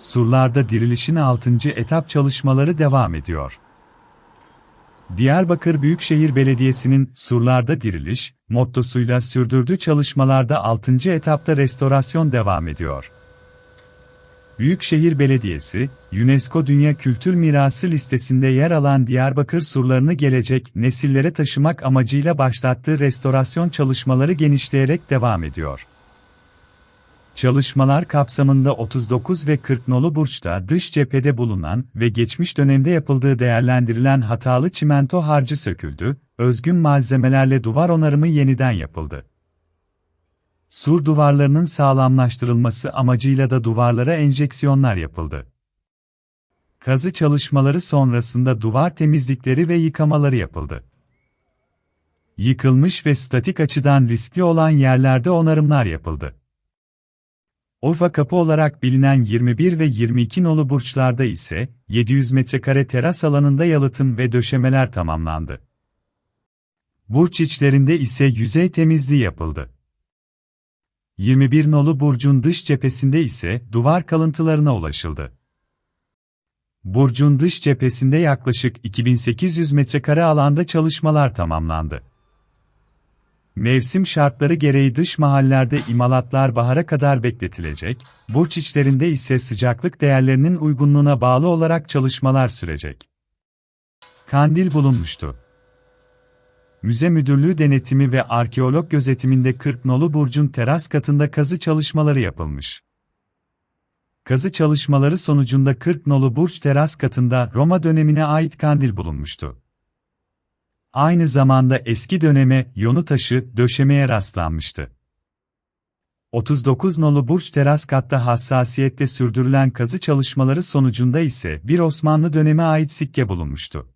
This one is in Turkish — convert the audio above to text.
Surlarda dirilişin 6. etap çalışmaları devam ediyor. Diyarbakır Büyükşehir Belediyesi'nin Surlarda Diriliş mottosuyla sürdürdüğü çalışmalarda 6. etapta restorasyon devam ediyor. Büyükşehir Belediyesi, UNESCO Dünya Kültür Mirası listesinde yer alan Diyarbakır surlarını gelecek nesillere taşımak amacıyla başlattığı restorasyon çalışmaları genişleyerek devam ediyor. Çalışmalar kapsamında 39 ve 40 nolu burçta dış cephede bulunan ve geçmiş dönemde yapıldığı değerlendirilen hatalı çimento harcı söküldü, özgün malzemelerle duvar onarımı yeniden yapıldı. Sur duvarlarının sağlamlaştırılması amacıyla da duvarlara enjeksiyonlar yapıldı. Kazı çalışmaları sonrasında duvar temizlikleri ve yıkamaları yapıldı. Yıkılmış ve statik açıdan riskli olan yerlerde onarımlar yapıldı. Urfa kapı olarak bilinen 21 ve 22 nolu burçlarda ise 700 metrekare teras alanında yalıtım ve döşemeler tamamlandı. Burç içlerinde ise yüzey temizliği yapıldı. 21 nolu burcun dış cephesinde ise duvar kalıntılarına ulaşıldı. Burcun dış cephesinde yaklaşık 2800 metrekare alanda çalışmalar tamamlandı. Mevsim şartları gereği dış mahallerde imalatlar bahara kadar bekletilecek, burç içlerinde ise sıcaklık değerlerinin uygunluğuna bağlı olarak çalışmalar sürecek. Kandil bulunmuştu. Müze Müdürlüğü denetimi ve arkeolog gözetiminde 40 nolu burcun teras katında kazı çalışmaları yapılmış. Kazı çalışmaları sonucunda 40 nolu burç teras katında Roma dönemine ait kandil bulunmuştu. Aynı zamanda eski döneme yonu taşı döşemeye rastlanmıştı. 39 nolu burç teras katta hassasiyetle sürdürülen kazı çalışmaları sonucunda ise bir Osmanlı döneme ait sikke bulunmuştu.